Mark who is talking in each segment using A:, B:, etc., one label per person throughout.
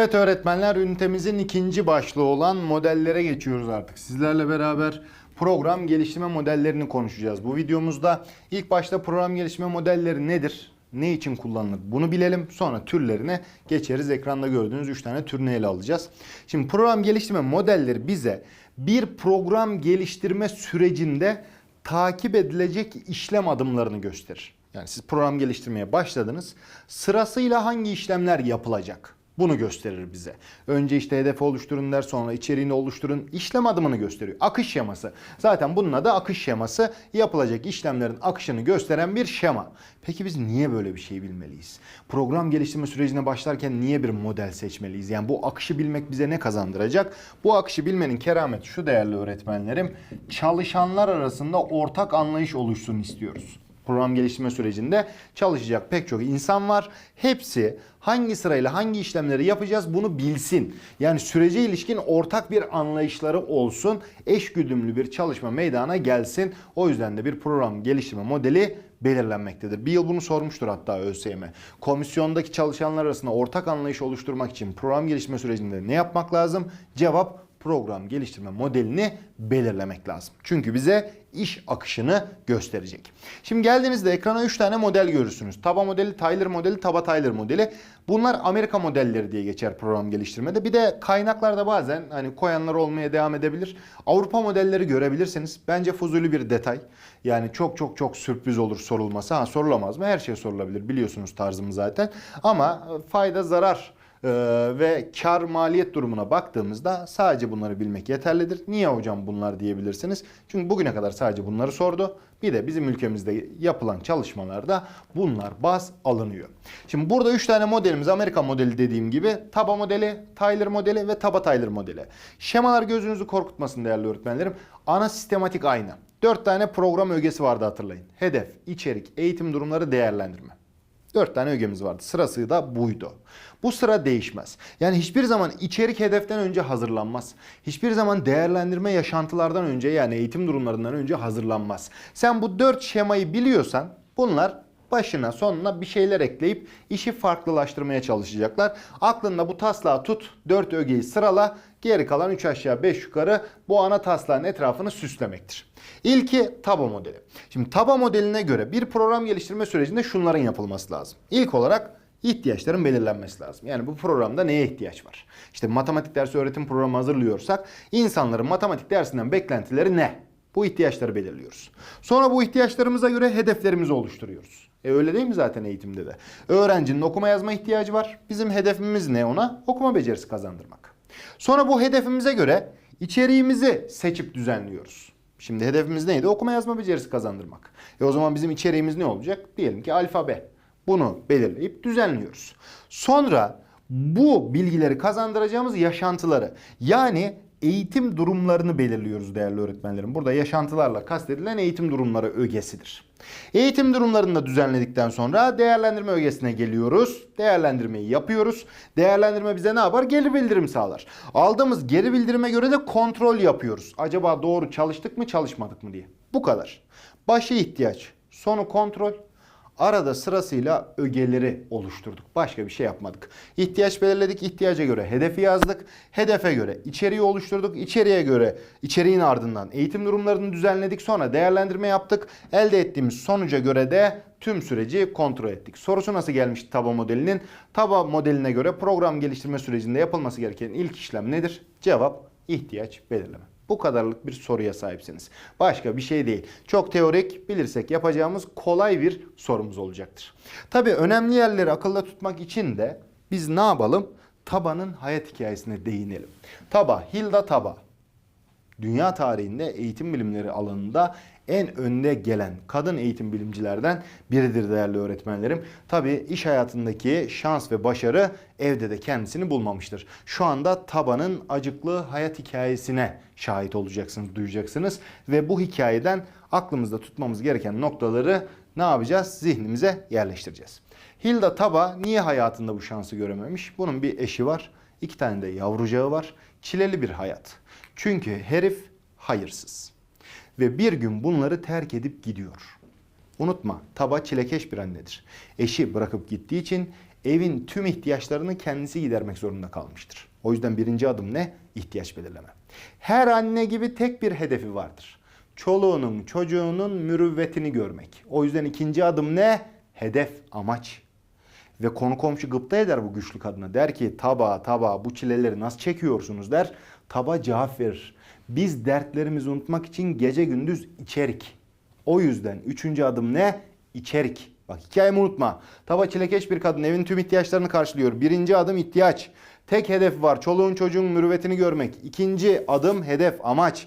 A: Evet öğretmenler ünitemizin ikinci başlığı olan modellere geçiyoruz artık. Sizlerle beraber program geliştirme modellerini konuşacağız. Bu videomuzda ilk başta program geliştirme modelleri nedir? Ne için kullanılır? Bunu bilelim. Sonra türlerine geçeriz. Ekranda gördüğünüz 3 tane türünü ele alacağız. Şimdi program geliştirme modelleri bize bir program geliştirme sürecinde takip edilecek işlem adımlarını gösterir. Yani siz program geliştirmeye başladınız. Sırasıyla hangi işlemler yapılacak? Bunu gösterir bize. Önce işte hedefi oluşturun der sonra içeriğini oluşturun. işlem adımını gösteriyor. Akış şeması. Zaten bunun adı akış şeması. Yapılacak işlemlerin akışını gösteren bir şema. Peki biz niye böyle bir şey bilmeliyiz? Program geliştirme sürecine başlarken niye bir model seçmeliyiz? Yani bu akışı bilmek bize ne kazandıracak? Bu akışı bilmenin kerameti şu değerli öğretmenlerim. Çalışanlar arasında ortak anlayış oluşsun istiyoruz program geliştirme sürecinde çalışacak pek çok insan var. Hepsi hangi sırayla hangi işlemleri yapacağız bunu bilsin. Yani sürece ilişkin ortak bir anlayışları olsun. Eşgüdümlü bir çalışma meydana gelsin. O yüzden de bir program geliştirme modeli belirlenmektedir. Bir yıl bunu sormuştur hatta ÖSYM. Komisyondaki çalışanlar arasında ortak anlayış oluşturmak için program geliştirme sürecinde ne yapmak lazım? Cevap program geliştirme modelini belirlemek lazım. Çünkü bize iş akışını gösterecek. Şimdi geldiğinizde ekrana 3 tane model görürsünüz. Taba modeli, Tyler modeli, Taba Tyler modeli. Bunlar Amerika modelleri diye geçer program geliştirmede. Bir de kaynaklarda bazen hani koyanlar olmaya devam edebilir. Avrupa modelleri görebilirsiniz. Bence fuzuli bir detay. Yani çok çok çok sürpriz olur sorulması. Ha sorulamaz mı? Her şey sorulabilir. Biliyorsunuz tarzımı zaten. Ama fayda zarar ee, ve kar maliyet durumuna baktığımızda sadece bunları bilmek yeterlidir. Niye hocam bunlar diyebilirsiniz. Çünkü bugüne kadar sadece bunları sordu. Bir de bizim ülkemizde yapılan çalışmalarda bunlar baz alınıyor. Şimdi burada 3 tane modelimiz Amerika modeli dediğim gibi Taba modeli, Tyler modeli ve Taba Tyler modeli. Şemalar gözünüzü korkutmasın değerli öğretmenlerim. Ana sistematik aynı. 4 tane program ögesi vardı hatırlayın. Hedef, içerik, eğitim durumları, değerlendirme. 4 tane ögemiz vardı. Sırası da buydu. Bu sıra değişmez. Yani hiçbir zaman içerik hedeften önce hazırlanmaz. Hiçbir zaman değerlendirme yaşantılardan önce yani eğitim durumlarından önce hazırlanmaz. Sen bu 4 şemayı biliyorsan bunlar başına sonuna bir şeyler ekleyip işi farklılaştırmaya çalışacaklar. Aklında bu taslağı tut, 4 ögeyi sırala, geri kalan 3 aşağı 5 yukarı bu ana taslağın etrafını süslemektir. İlki TABA modeli. Şimdi TABA modeline göre bir program geliştirme sürecinde şunların yapılması lazım. İlk olarak ihtiyaçların belirlenmesi lazım. Yani bu programda neye ihtiyaç var? İşte matematik dersi öğretim programı hazırlıyorsak insanların matematik dersinden beklentileri ne? Bu ihtiyaçları belirliyoruz. Sonra bu ihtiyaçlarımıza göre hedeflerimizi oluşturuyoruz. E öyle değil mi zaten eğitimde de? Öğrencinin okuma yazma ihtiyacı var. Bizim hedefimiz ne ona? Okuma becerisi kazandırmak. Sonra bu hedefimize göre içeriğimizi seçip düzenliyoruz. Şimdi hedefimiz neydi? Okuma yazma becerisi kazandırmak. E o zaman bizim içeriğimiz ne olacak? Diyelim ki alfabe. Bunu belirleyip düzenliyoruz. Sonra bu bilgileri kazandıracağımız yaşantıları yani eğitim durumlarını belirliyoruz değerli öğretmenlerim. Burada yaşantılarla kastedilen eğitim durumları ögesidir. Eğitim durumlarını da düzenledikten sonra değerlendirme ögesine geliyoruz. Değerlendirmeyi yapıyoruz. Değerlendirme bize ne yapar? Geri bildirim sağlar. Aldığımız geri bildirime göre de kontrol yapıyoruz. Acaba doğru çalıştık mı çalışmadık mı diye. Bu kadar. Başı ihtiyaç, sonu kontrol, Arada sırasıyla ögeleri oluşturduk. Başka bir şey yapmadık. İhtiyaç belirledik. ihtiyaca göre hedefi yazdık. Hedefe göre içeriği oluşturduk. İçeriğe göre içeriğin ardından eğitim durumlarını düzenledik. Sonra değerlendirme yaptık. Elde ettiğimiz sonuca göre de tüm süreci kontrol ettik. Sorusu nasıl gelmiş TABA modelinin? TABA modeline göre program geliştirme sürecinde yapılması gereken ilk işlem nedir? Cevap ihtiyaç belirleme. Bu kadarlık bir soruya sahipsiniz. Başka bir şey değil. Çok teorik bilirsek yapacağımız kolay bir sorumuz olacaktır. Tabii önemli yerleri akılda tutmak için de biz ne yapalım? Taba'nın hayat hikayesine değinelim. Taba, Hilda Taba. Dünya tarihinde eğitim bilimleri alanında en önde gelen kadın eğitim bilimcilerden biridir değerli öğretmenlerim. Tabi iş hayatındaki şans ve başarı evde de kendisini bulmamıştır. Şu anda Taba'nın acıklı hayat hikayesine şahit olacaksınız, duyacaksınız ve bu hikayeden aklımızda tutmamız gereken noktaları ne yapacağız? Zihnimize yerleştireceğiz. Hilda Taba niye hayatında bu şansı görememiş? Bunun bir eşi var, iki tane de yavrucağı var. Çileli bir hayat. Çünkü herif hayırsız ve bir gün bunları terk edip gidiyor. Unutma Taba çilekeş bir annedir. Eşi bırakıp gittiği için evin tüm ihtiyaçlarını kendisi gidermek zorunda kalmıştır. O yüzden birinci adım ne? İhtiyaç belirleme. Her anne gibi tek bir hedefi vardır. Çoluğunun, çocuğunun mürüvvetini görmek. O yüzden ikinci adım ne? Hedef, amaç. Ve konu komşu gıpta eder bu güçlü kadına. Der ki taba taba bu çileleri nasıl çekiyorsunuz der. Taba cevap verir. Biz dertlerimizi unutmak için gece gündüz içerik. O yüzden üçüncü adım ne? İçerik. Bak hikayemi unutma. Taba çilekeş bir kadın evin tüm ihtiyaçlarını karşılıyor. Birinci adım ihtiyaç. Tek hedef var. Çoluğun çocuğun mürüvvetini görmek. İkinci adım hedef, amaç.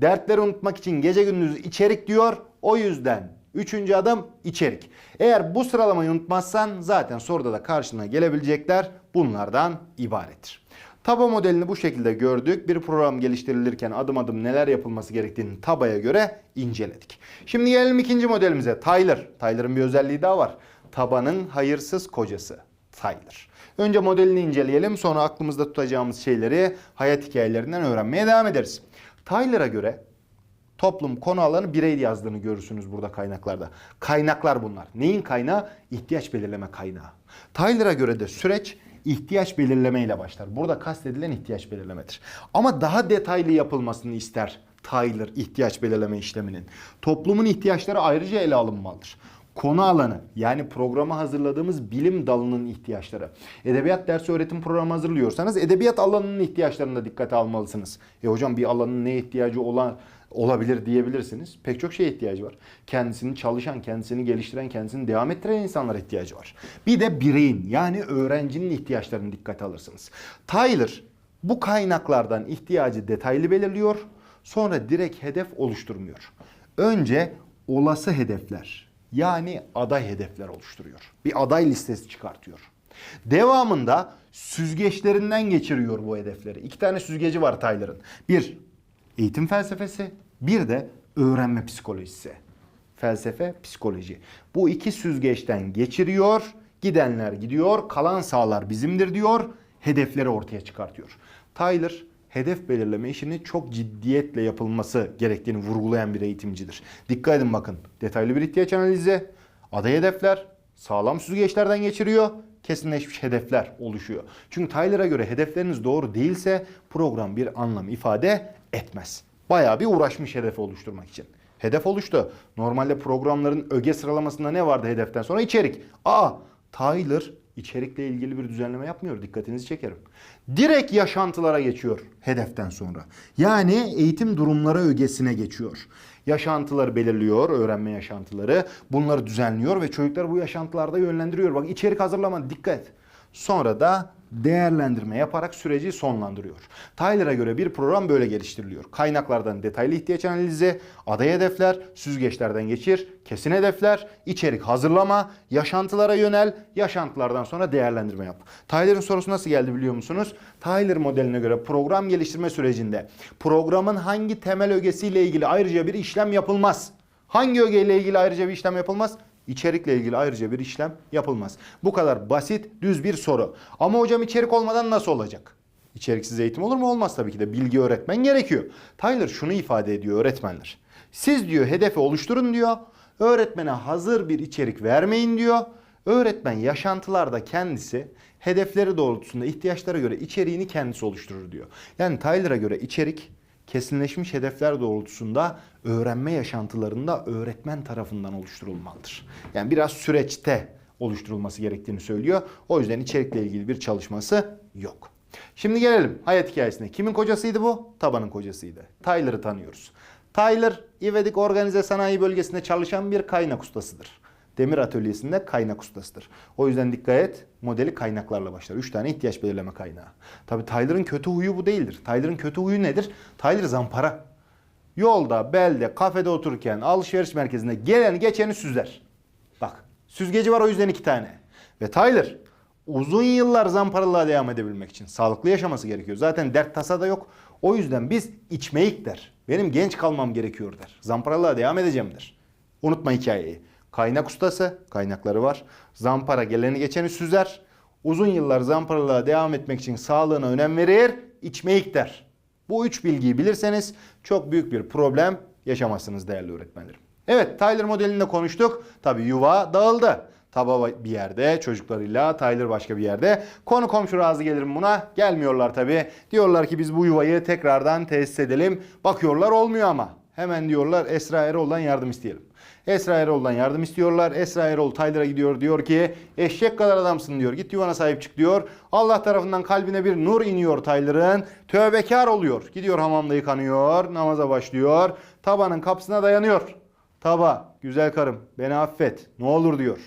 A: Dertleri unutmak için gece gündüz içerik diyor. O yüzden üçüncü adım içerik. Eğer bu sıralamayı unutmazsan zaten soruda da karşına gelebilecekler bunlardan ibarettir. Taba modelini bu şekilde gördük. Bir program geliştirilirken adım adım neler yapılması gerektiğini Taba'ya göre inceledik. Şimdi gelelim ikinci modelimize. Tyler. Tyler'ın bir özelliği daha var. Tabanın hayırsız kocası. Tyler. Önce modelini inceleyelim sonra aklımızda tutacağımız şeyleri hayat hikayelerinden öğrenmeye devam ederiz. Tyler'a göre toplum konu alanı birey yazdığını görürsünüz burada kaynaklarda. Kaynaklar bunlar. Neyin kaynağı? İhtiyaç belirleme kaynağı. Tyler'a göre de süreç ihtiyaç belirleme ile başlar. Burada kastedilen ihtiyaç belirlemedir. Ama daha detaylı yapılmasını ister Tyler ihtiyaç belirleme işleminin. Toplumun ihtiyaçları ayrıca ele alınmalıdır. Konu alanı yani programa hazırladığımız bilim dalının ihtiyaçları. Edebiyat dersi öğretim programı hazırlıyorsanız edebiyat alanının ihtiyaçlarını da dikkate almalısınız. E hocam bir alanın ne ihtiyacı olan olabilir diyebilirsiniz. Pek çok şeye ihtiyacı var. Kendisini çalışan, kendisini geliştiren, kendisini devam ettiren insanlara ihtiyacı var. Bir de bireyin yani öğrencinin ihtiyaçlarını dikkate alırsınız. Tyler bu kaynaklardan ihtiyacı detaylı belirliyor. Sonra direkt hedef oluşturmuyor. Önce olası hedefler yani aday hedefler oluşturuyor. Bir aday listesi çıkartıyor. Devamında süzgeçlerinden geçiriyor bu hedefleri. İki tane süzgeci var Tyler'ın. Bir, eğitim felsefesi, bir de öğrenme psikolojisi. Felsefe, psikoloji. Bu iki süzgeçten geçiriyor, gidenler gidiyor, kalan sağlar bizimdir diyor, hedefleri ortaya çıkartıyor. Tyler hedef belirleme işini çok ciddiyetle yapılması gerektiğini vurgulayan bir eğitimcidir. Dikkat edin bakın. Detaylı bir ihtiyaç analizi, aday hedefler, sağlam süzgeçlerden geçiriyor, kesinleşmiş hedefler oluşuyor. Çünkü Tyler'a göre hedefleriniz doğru değilse program bir anlam ifade etmez. Bayağı bir uğraşmış hedefi oluşturmak için. Hedef oluştu. Normalde programların öge sıralamasında ne vardı hedeften sonra? içerik. Aa, Tyler içerikle ilgili bir düzenleme yapmıyor. Dikkatinizi çekerim. Direkt yaşantılara geçiyor hedeften sonra. Yani eğitim durumları ögesine geçiyor. Yaşantıları belirliyor, öğrenme yaşantıları. Bunları düzenliyor ve çocuklar bu yaşantılarda yönlendiriyor. Bak içerik hazırlama dikkat. Sonra da değerlendirme yaparak süreci sonlandırıyor. Tyler'a göre bir program böyle geliştiriliyor. Kaynaklardan detaylı ihtiyaç analizi, aday hedefler, süzgeçlerden geçir, kesin hedefler, içerik hazırlama, yaşantılara yönel, yaşantılardan sonra değerlendirme yap. Tyler'ın sorusu nasıl geldi biliyor musunuz? Tyler modeline göre program geliştirme sürecinde programın hangi temel ögesiyle ilgili ayrıca bir işlem yapılmaz? Hangi ögeyle ilgili ayrıca bir işlem yapılmaz? İçerikle ilgili ayrıca bir işlem yapılmaz. Bu kadar basit, düz bir soru. Ama hocam içerik olmadan nasıl olacak? İçeriksiz eğitim olur mu? Olmaz tabii ki de. Bilgi öğretmen gerekiyor. Tyler şunu ifade ediyor öğretmenler. Siz diyor hedefi oluşturun diyor. Öğretmene hazır bir içerik vermeyin diyor. Öğretmen yaşantılarda kendisi hedefleri doğrultusunda ihtiyaçlara göre içeriğini kendisi oluşturur diyor. Yani Tyler'a göre içerik kesinleşmiş hedefler doğrultusunda öğrenme yaşantılarında öğretmen tarafından oluşturulmalıdır. Yani biraz süreçte oluşturulması gerektiğini söylüyor. O yüzden içerikle ilgili bir çalışması yok. Şimdi gelelim hayat hikayesine. Kimin kocasıydı bu? Taban'ın kocasıydı. Tyler'ı tanıyoruz. Tyler, İvedik Organize Sanayi Bölgesi'nde çalışan bir kaynak ustasıdır. Demir atölyesinde kaynak ustasıdır. O yüzden dikkat et modeli kaynaklarla başlar. 3 tane ihtiyaç belirleme kaynağı. Tabi Tyler'ın kötü huyu bu değildir. Tyler'ın kötü huyu nedir? Tyler zampara. Yolda, belde, kafede otururken, alışveriş merkezinde gelen geçeni süzer. Bak süzgeci var o yüzden iki tane. Ve Tyler uzun yıllar zamparalığa devam edebilmek için sağlıklı yaşaması gerekiyor. Zaten dert tasa da yok. O yüzden biz içmeyik der. Benim genç kalmam gerekiyor der. Zamparalığa devam edeceğim der. Unutma hikayeyi. Kaynak ustası, kaynakları var. Zampara geleni geçeni süzer. Uzun yıllar zamparalığa devam etmek için sağlığına önem verir, içmeyik der. Bu üç bilgiyi bilirseniz çok büyük bir problem yaşamazsınız değerli öğretmenlerim. Evet Tyler modelinde konuştuk. Tabi yuva dağıldı. Taba bir yerde çocuklarıyla, Tyler başka bir yerde. Konu komşu razı gelirim buna. Gelmiyorlar tabii. Diyorlar ki biz bu yuvayı tekrardan tesis edelim. Bakıyorlar olmuyor ama. Hemen diyorlar Esra Erol'dan yardım isteyelim. Esra Erol'dan yardım istiyorlar. Esra Erol Tyler'a gidiyor diyor ki eşek kadar adamsın diyor. Git yuvana sahip çık diyor. Allah tarafından kalbine bir nur iniyor Tyler'ın. Tövbekar oluyor. Gidiyor hamamda yıkanıyor. Namaza başlıyor. Tabanın kapısına dayanıyor. Taba güzel karım beni affet ne olur diyor.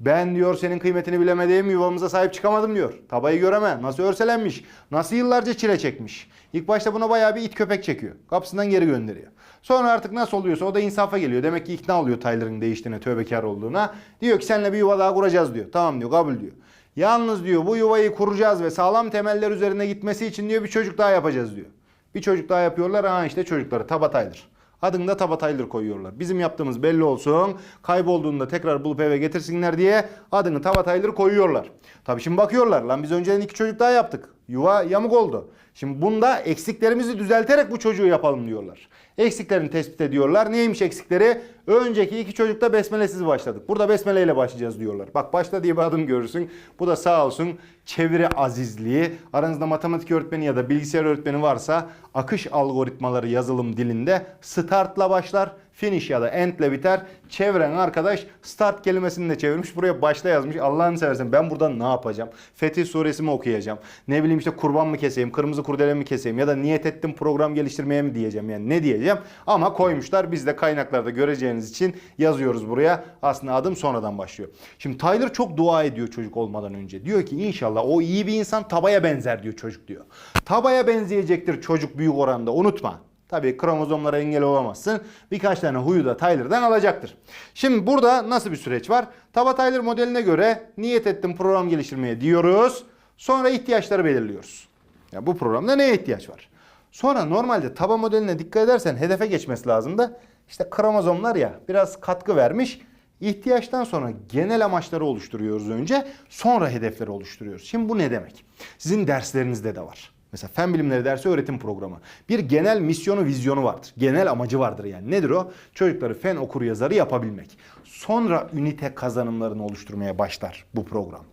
A: Ben diyor senin kıymetini bilemediğim yuvamıza sahip çıkamadım diyor. Tabayı göreme. Nasıl örselenmiş. Nasıl yıllarca çile çekmiş. İlk başta buna bayağı bir it köpek çekiyor. Kapısından geri gönderiyor. Sonra artık nasıl oluyorsa o da insafa geliyor. Demek ki ikna oluyor Tyler'ın değiştiğine, tövbekar olduğuna. Diyor ki seninle bir yuva daha kuracağız diyor. Tamam diyor kabul diyor. Yalnız diyor bu yuvayı kuracağız ve sağlam temeller üzerine gitmesi için diyor bir çocuk daha yapacağız diyor. Bir çocuk daha yapıyorlar. Ha işte çocukları Taba Tyler. Adını da Taba Tyler koyuyorlar. Bizim yaptığımız belli olsun. Kaybolduğunda tekrar bulup eve getirsinler diye adını Taba Tyler koyuyorlar. Tabii şimdi bakıyorlar lan biz önceden iki çocuk daha yaptık. Yuva yamuk oldu. Şimdi bunda eksiklerimizi düzelterek bu çocuğu yapalım diyorlar. Eksiklerini tespit ediyorlar. Neymiş eksikleri? Önceki iki çocukta besmelesiz başladık. Burada besmele ile başlayacağız diyorlar. Bak başla diye bir adım görürsün. Bu da sağ olsun çeviri azizliği. Aranızda matematik öğretmeni ya da bilgisayar öğretmeni varsa akış algoritmaları yazılım dilinde startla başlar. Finish ya da end ile biter. Çeviren arkadaş start kelimesini de çevirmiş. Buraya başla yazmış. Allah'ını seversen ben burada ne yapacağım? Fetih suresi mi okuyacağım? Ne bileyim işte kurban mı keseyim? Kırmızı kurdele mi keseyim? Ya da niyet ettim program geliştirmeye mi diyeceğim? Yani ne diyeceğim? Ama koymuşlar. Biz de kaynaklarda göreceğiniz için yazıyoruz buraya. Aslında adım sonradan başlıyor. Şimdi Tyler çok dua ediyor çocuk olmadan önce. Diyor ki inşallah o iyi bir insan tabaya benzer diyor çocuk diyor. Tabaya benzeyecektir çocuk büyük oranda unutma. Tabii kromozomlara engel olamazsın. Birkaç tane huyu da Tyler'dan alacaktır. Şimdi burada nasıl bir süreç var? Taba Tyler modeline göre niyet ettim program geliştirmeye diyoruz. Sonra ihtiyaçları belirliyoruz. Ya bu programda neye ihtiyaç var? Sonra normalde taba modeline dikkat edersen hedefe geçmesi lazım da işte kromozomlar ya biraz katkı vermiş. İhtiyaçtan sonra genel amaçları oluşturuyoruz önce. Sonra hedefleri oluşturuyoruz. Şimdi bu ne demek? Sizin derslerinizde de var. Mesela fen bilimleri dersi öğretim programı. Bir genel misyonu, vizyonu vardır. Genel amacı vardır yani. Nedir o? Çocukları fen okur yazarı yapabilmek. Sonra ünite kazanımlarını oluşturmaya başlar bu program.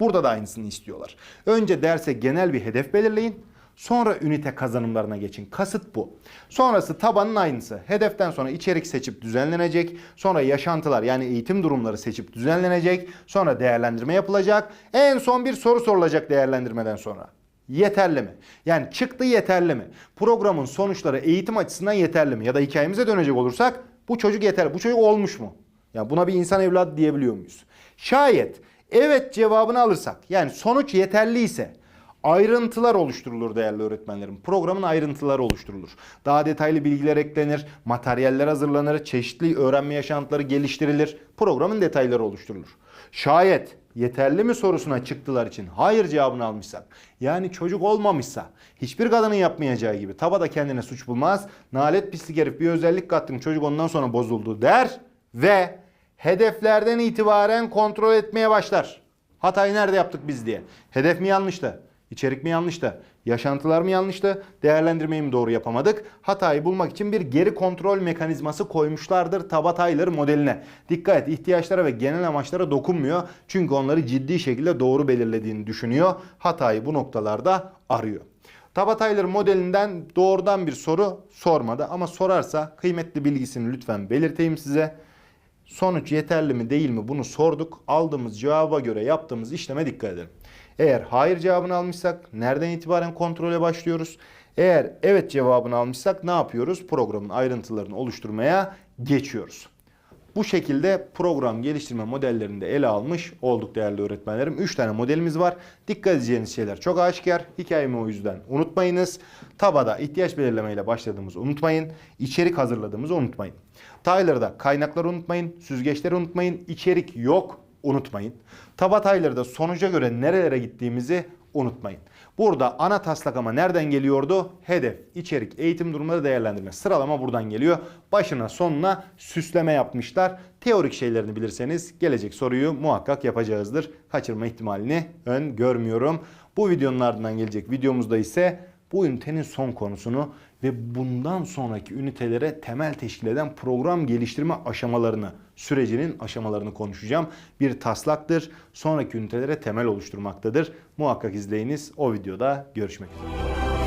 A: Burada da aynısını istiyorlar. Önce derse genel bir hedef belirleyin. Sonra ünite kazanımlarına geçin. Kasıt bu. Sonrası tabanın aynısı. Hedeften sonra içerik seçip düzenlenecek. Sonra yaşantılar yani eğitim durumları seçip düzenlenecek. Sonra değerlendirme yapılacak. En son bir soru sorulacak değerlendirmeden sonra. Yeterli mi? Yani çıktı yeterli mi? Programın sonuçları eğitim açısından yeterli mi? Ya da hikayemize dönecek olursak bu çocuk yeterli. Bu çocuk olmuş mu? Ya buna bir insan evladı diyebiliyor muyuz? Şayet evet cevabını alırsak yani sonuç yeterliyse ayrıntılar oluşturulur değerli öğretmenlerim. Programın ayrıntıları oluşturulur. Daha detaylı bilgiler eklenir, materyaller hazırlanır, çeşitli öğrenme yaşantıları geliştirilir. Programın detayları oluşturulur. Şayet yeterli mi sorusuna çıktılar için hayır cevabını almışsak yani çocuk olmamışsa hiçbir kadının yapmayacağı gibi taba da kendine suç bulmaz. Nalet pislik herif bir özellik kattın çocuk ondan sonra bozuldu der ve hedeflerden itibaren kontrol etmeye başlar. Hatayı nerede yaptık biz diye. Hedef mi yanlıştı? İçerik mi yanlıştı? Yaşantılar mı yanlıştı? Değerlendirmeyi mi doğru yapamadık? Hatayı bulmak için bir geri kontrol mekanizması koymuşlardır Taba Tyler modeline. Dikkat et ihtiyaçlara ve genel amaçlara dokunmuyor. Çünkü onları ciddi şekilde doğru belirlediğini düşünüyor. Hatayı bu noktalarda arıyor. Taba Tyler modelinden doğrudan bir soru sormadı ama sorarsa kıymetli bilgisini lütfen belirteyim size. Sonuç yeterli mi değil mi bunu sorduk. Aldığımız cevaba göre yaptığımız işleme dikkat edelim. Eğer hayır cevabını almışsak nereden itibaren kontrole başlıyoruz? Eğer evet cevabını almışsak ne yapıyoruz? Programın ayrıntılarını oluşturmaya geçiyoruz. Bu şekilde program geliştirme modellerini de ele almış olduk değerli öğretmenlerim. 3 tane modelimiz var. Dikkat edeceğiniz şeyler çok aşikar. Hikayemi o yüzden unutmayınız. Tabada ihtiyaç belirlemeyle başladığımızı unutmayın. İçerik hazırladığımızı unutmayın. Tyler'da kaynakları unutmayın. Süzgeçleri unutmayın. İçerik yok unutmayın. Taba Tyler'da sonuca göre nerelere gittiğimizi unutmayın. Burada ana taslak ama nereden geliyordu? Hedef, içerik, eğitim durumları değerlendirme. Sıralama buradan geliyor. Başına sonuna süsleme yapmışlar. Teorik şeylerini bilirseniz gelecek soruyu muhakkak yapacağızdır. Kaçırma ihtimalini ön görmüyorum. Bu videonun ardından gelecek videomuzda ise bu ünitenin son konusunu ve bundan sonraki ünitelere temel teşkil eden program geliştirme aşamalarını, sürecinin aşamalarını konuşacağım. Bir taslaktır. Sonraki ünitelere temel oluşturmaktadır. Muhakkak izleyiniz. O videoda görüşmek üzere.